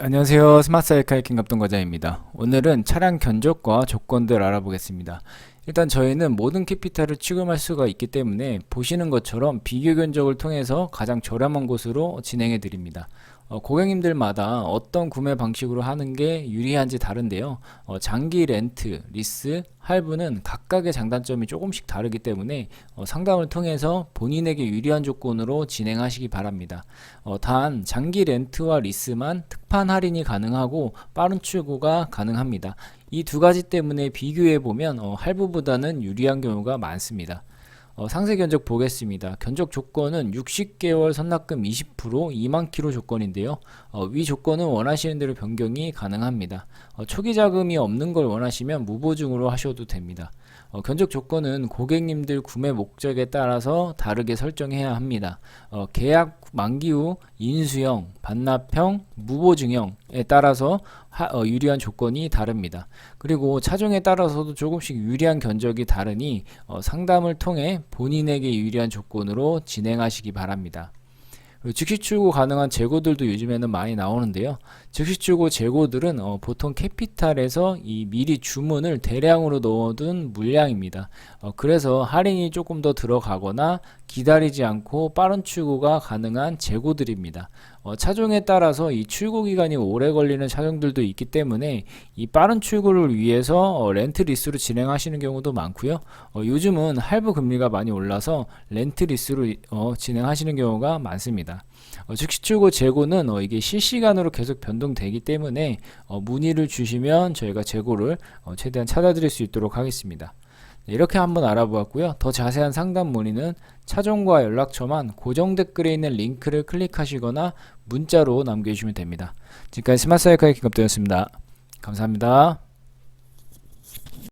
안녕하세요. 스마트 사이클 김갑동 과장입니다. 오늘은 차량 견적과 조건들 알아보겠습니다. 일단 저희는 모든 캐피탈을 취급할 수가 있기 때문에 보시는 것처럼 비교 견적을 통해서 가장 저렴한 곳으로 진행해 드립니다. 어, 고객님들마다 어떤 구매 방식으로 하는 게 유리한지 다른데요. 어, 장기 렌트, 리스, 할부는 각각의 장단점이 조금씩 다르기 때문에 어, 상담을 통해서 본인에게 유리한 조건으로 진행하시기 바랍니다. 어, 단 장기 렌트와 리스만 특판 할인이 가능하고 빠른 출고가 가능합니다. 이 두 가지 때문에 비교해 보면 어, 할부보다는 유리한 경우가 많습니다. 어, 상세 견적 보겠습니다. 견적 조건은 60개월 선납금 20% 2만 킬로 조건인데요. 어, 위 조건은 원하시는 대로 변경이 가능합니다. 어, 초기 자금이 없는 걸 원하시면 무보증으로 하셔도 됩니다. 어, 견적 조건은 고객님들 구매 목적에 따라서 다르게 설정해야 합니다. 어, 계약 만기 후 인수형, 반납형, 무보증형 에 따라서 하- 어, 유리한 조건이 다릅니다. 그리고 차종에 따라서도 조금씩 유리한 견적이 다르니 어, 상담을 통해 본인에게 유리한 조건으로 진행하시기 바랍니다. 즉시 출고 가능한 재고들도 요즘에는 많이 나오는데요. 즉시 출고 재고들은 어, 보통 캐피탈에서 이 미리 주문을 대량으로 넣어둔 물량입니다. 어, 그래서 할인이 조금 더 들어가거나 기다리지 않고 빠른 출고가 가능한 재고들입니다. 어, 차종에 따라서 이 출고 기간이 오래 걸리는 차종들도 있기 때문에 이 빠른 출고를 위해서 어, 렌트 리스로 진행하시는 경우도 많고요. 어, 요즘은 할부 금리가 많이 올라서 렌트 리스로 어, 진행하시는 경우가 많습니다. 어, 즉시 출고 재고는 어, 이게 실시간으로 계속 변 동되기 때문에 어, 문의를 주시면 저희가 재고를 어, 최대한 찾아드릴 수 있도록 하겠습니다. 네, 이렇게 한번 알아보았고요. 더 자세한 상담 문의는 차종과 연락처만 고정 댓글에 있는 링크를 클릭하시거나 문자로 남겨주시면 됩니다. 지금까지 스마트 사이클 김갑도였습니다. 감사합니다.